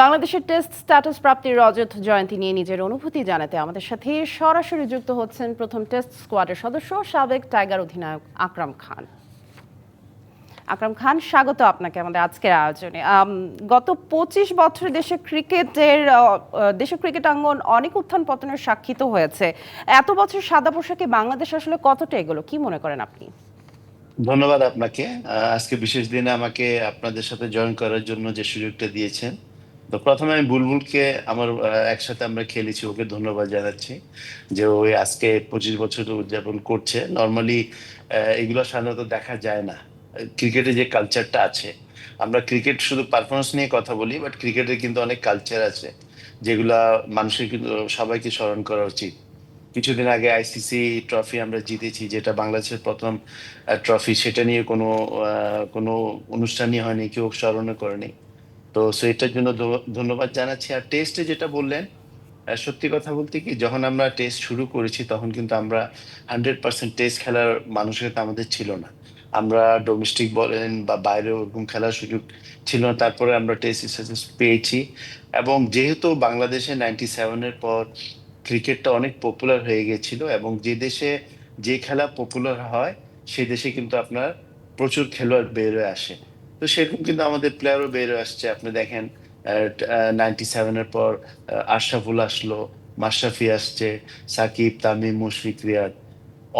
বাংলাদেশের test status প্রাপ্তির রজত জয়ন্তী নিয়ে নিজের অনুভূতি জানাতে আমাদের সাথে সরাসরি যুক্ত হচ্ছেন প্রথম টেস্ট স্কোয়াডের সদস্য, সাবেক টাইগার অধিনায়ক আকরাম খান। আকরাম খান, স্বাগত আপনাকে আমাদের আজকের আয়োজনে। গত পঁচিশ বছর দেশের ক্রিকেটের দেশের ক্রিকেট আঙ্গন অনেক উত্থান পতনের সাক্ষিত হয়েছে। এত বছর সাদা পোশাকে বাংলাদেশ আসলে কতটা এগুলো, কি মনে করেন আপনি? ধন্যবাদ আপনাকে। আজকে বিশেষ দিনে আমাকে আপনাদের সাথে জয়েন করার জন্য যে সুযোগটা দিয়েছেন তো প্রথমে আমি বুলবুলকে আমার একসাথে আমরা খেলেছি, ওকে ধন্যবাদ জানাচ্ছি যে ওই আজকে পঁচিশ বছর উদযাপন করছে। নর্মালি এগুলো সাধারণত দেখা যায় না। ক্রিকেটে যে কালচারটা আছে, আমরা ক্রিকেট শুধু পারফরমেন্স নিয়ে কথা বলি বাট ক্রিকেটের কিন্তু অনেক কালচার আছে, যেগুলা মানুষের কিন্তু, সবাইকে স্মরণ করা উচিত। কিছুদিন আগে আইসিসি ট্রফি আমরা জিতেছি, যেটা বাংলাদেশের প্রথম ট্রফি সেটা নিয়ে কোনো কোনো অনুষ্ঠানই হয়নি, কেউ স্মরণও করেনি। তো সেটার জন্য ধন্যবাদ জানাচ্ছি। আর টেস্টে যেটা বললেন সত্যি কথা বলতে কি, যখন আমরা টেস্ট শুরু করেছি, তখন কিন্তু আমরা হান্ড্রেড পার্সেন্ট টেস্ট খেলার মানুষের তো আমাদের ছিল না। আমরা ডোমেস্টিক বলেন বা বাইরে ওরকম খেলার সুযোগ ছিল না, তারপরে আমরা টেস্ট স্ট্যাটাস পেয়েছি। এবং যেহেতু বাংলাদেশে নাইনটি সেভেনের পর ক্রিকেটটা অনেক পপুলার হয়ে গেছিল এবং যে দেশে যে খেলা পপুলার হয় সেই দেশে কিন্তু আপনার প্রচুর খেলোয়াড় বেরোয় আসে। তো সেরকম কিন্তু আমাদের প্লেয়ারও বের আসছে। আপনি দেখেন নাইনটি সেভেনের পর আশরাফুল আসলো, মাশরাফি আসছে, সাকিব, তামিম, মুশফিক, রিয়াদ।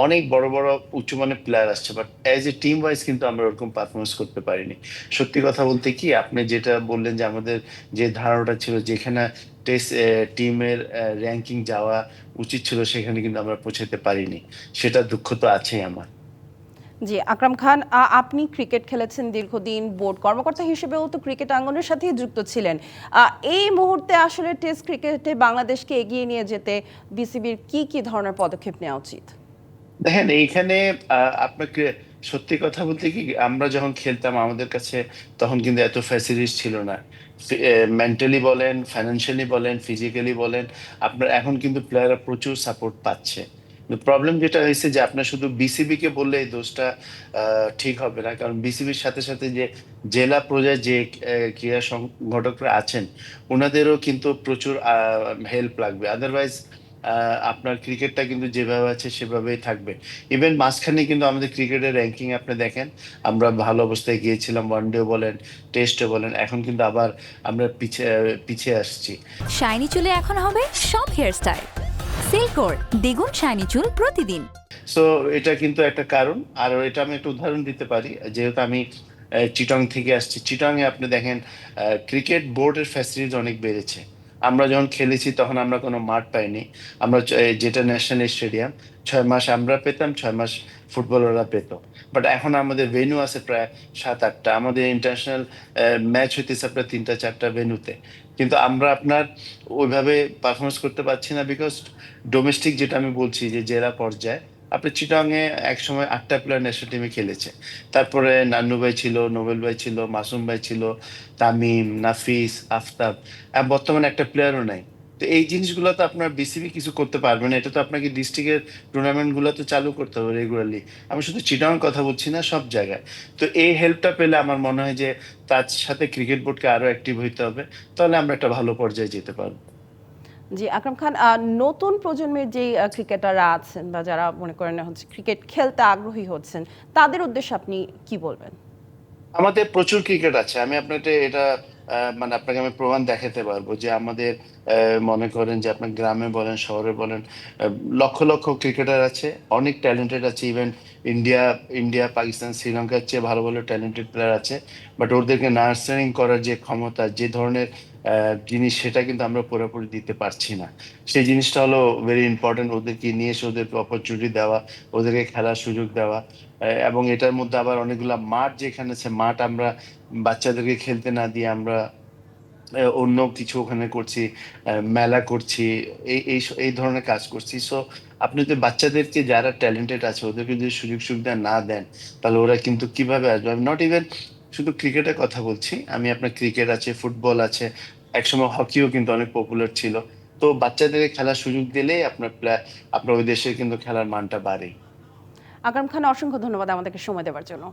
অনেক বড় বড় উচ্চমানের প্লেয়ার আসছে but as a team wise কিন্তু আমরা ওরকম পারফরমেন্স করতে পারিনি। সত্যি কথা বলতে কি, আপনি যেটা বললেন যে আমাদের যে ধারণাটা ছিল, যেখানে টেস্ট টিমের র্যাঙ্কিং যাওয়া উচিত ছিল, সেখানে কিন্তু আমরা পৌঁছাতে পারিনি। সেটা দুঃখ তো আছেই আমার। জি, আকরাম খান আপনি ক্রিকেট খেলেছেন দীর্ঘদিন, বোর্ড কর্মকর্তা হিসেবেও তো ক্রিকেট আঙ্গনের সাথেই যুক্ত ছিলেন। এই মুহূর্তে আসলে টেস্ট ক্রিকেটে বাংলাদেশকে এগিয়ে নিয়ে যেতে বিসিবির কি কি ধরনের পদক্ষেপ নেওয়া উচিত? দেখেন, এইখানে আপনাকে সত্যি কথা বলতে কি, আমরা যখন খেলতাম আমাদের কাছে তখন কিন্তু এত ফ্যাসিলিটিস ছিল না। মেন্টালি বলেন ফাইন্যান্সিয়ালি বলেন ফিজিক্যালি বলেন, আপনার এখন কিন্তু প্লেয়াররা প্রচুর সাপোর্ট পাচ্ছে। প্রবলেম যেটা হয়েছে যে আপনার শুধু বিসিবি কে বললে এই দোষটা ঠিক হবে না। কারণ বিসিবির সাথে সাথে যে জেলা পর্যায়ে যে ক্রীড়া সংগঠকরা আছেন ওনাদেরও কিন্তু প্রচুর হেল্প লাগবে। আদারওয়াইজ আপনার ক্রিকেটটা কিন্তু যেভাবে আছে সেভাবেই থাকবে। ইভেন মাঝখানে কিন্তু আমাদের ক্রিকেটের র্যাঙ্কিং আপনি দেখেন, আমরা ভালো অবস্থায় গিয়েছিলাম ওয়ানডে বলেন টেস্টে বলেন, এখন কিন্তু আবার আমরা পিছিয়ে পিছিয়ে আসছি। শাইনি চুলে এখন হবে সব হেয়ারস্টাইল সিল্কোর দ্বিগুণ শাইনি চুল প্রতিদিন। সো এটা কিন্তু একটা কারণ। আর এটা আমি একটা উদাহরণ দিতে পারি। যেহেতু আমি চিটং থেকে আসছি চিটং এ আপনি দেখেন ক্রিকেট বোর্ডের ফ্যাসিলিটি অনেক বেড়েছে। আমরা যখন খেলেছি তখন আমরা কোনো মাঠ পাইনি। আমরা যেটা ন্যাশনাল স্টেডিয়াম ছয় মাস আমরা পেতাম, ছয় মাস ফুটবলাররা পেত। বাট এখন আমাদের ভেন্যু আছে প্রায় সাত, আটটা। আমাদের ইন্টারন্যাশনাল ম্যাচ হইতেছে আপনার তিনটা, চারটা ভেন্যুতে কিন্তু আমরা আপনার ওইভাবে পারফরমেন্স করতে পারছি না বিকজ ডোমেস্টিক যেটা আমি বলছি যে জেলা পর্যায়ে আপনি চিটংয়ে এক সময় আটটা প্লেয়ার ন্যাশনাল টিমে খেলেছে। তারপরে নান্নু ভাই ছিল, নোবেল ভাই ছিল, মাসুম ভাই ছিল, তামিম, নাফিস, আফতাব বর্তমানে একটা প্লেয়ারও নাই। তো এই জিনিসগুলো তো আপনার বিসিবি কিছু করতে পারবে না। এটা তো আপনাকে ডিস্ট্রিক্টের টুর্নামেন্টগুলো তো চালু করতে হবে রেগুলারলি আমি শুধু চিটাং কথা বলছি না, সব জায়গায়। তো এই হেল্পটা পেলে আমার মনে হয় যে তার সাথে ক্রিকেট বোর্ডকে আরও অ্যাক্টিভ হইতে হবে। তাহলে আমরা একটা ভালো পর্যায়ে যেতে পারব। জি, আকরাম খান নতুন প্রজন্মের যে ক্রিকেটাররা আছেন বা যারা মনে করেন হচ্ছে ক্রিকেট খেলতে আগ্রহী হচ্ছেন, তাদের উদ্দেশ্যে আপনি কি বলবেন? আমাদের প্রচুর ক্রিকেট আছে। আমি আপনাকে এটা মানে আপনাকে আমি প্রমাণ দেখাতে পারব যে আমাদের মনে করেন যে আপনার গ্রামে বলেন, শহরে বলেন লক্ষ লক্ষ ক্রিকেটার আছে, অনেক ট্যালেন্টেড আছে ইভেন ইন্ডিয়া ইন্ডিয়া পাকিস্তান শ্রীলঙ্কার চেয়ে ভালো ভালো ট্যালেন্টেড প্লেয়ার আছে। বাট ওদেরকে নার্সারিং করার যে ক্ষমতা, যে ধরনের জিনিস সেটা কিন্তু আমরা পুরোপুরি দিতে পারছি না। সেই জিনিসটা হলো ভেরি ইম্পর্টেন্ট ওদেরকে নিয়ে এসে ওদেরকে অপরচুনিটি দেওয়া, ওদেরকে খেলার সুযোগ দেওয়া এবং এটার মধ্যে আবার অনেকগুলা মাঠ যেখানে আছে, মাঠ আমরা বাচ্চাদেরকে খেলতে না দিয়ে আমরা অন্য কিছু ওখানে করছি মেলা করছি, এই এই এই ধরনের কাজ করছি। সো আপনি যদি বাচ্চাদেরকে যারা ট্যালেন্টেড আছে, ওদেরকে যদি সুযোগ সুবিধা না দেন, তাহলে ওরা কিন্তু কীভাবে আসবে? আমি নট ইভেন শুধু ক্রিকেটের কথা বলছি, আমি আপনার ক্রিকেট আছে ফুটবল আছে, একসময় হকিও কিন্তু অনেক পপুলার ছিল। তো বাচ্চাদেরকে খেলার সুযোগ দিলেই আপনার আপনার ওই দেশের কিন্তু খেলার মানটা বাড়ে আকরাম খান, অসংখ্য ধন্যবাদ আমাদেরকে সময় দেওয়ার জন্য।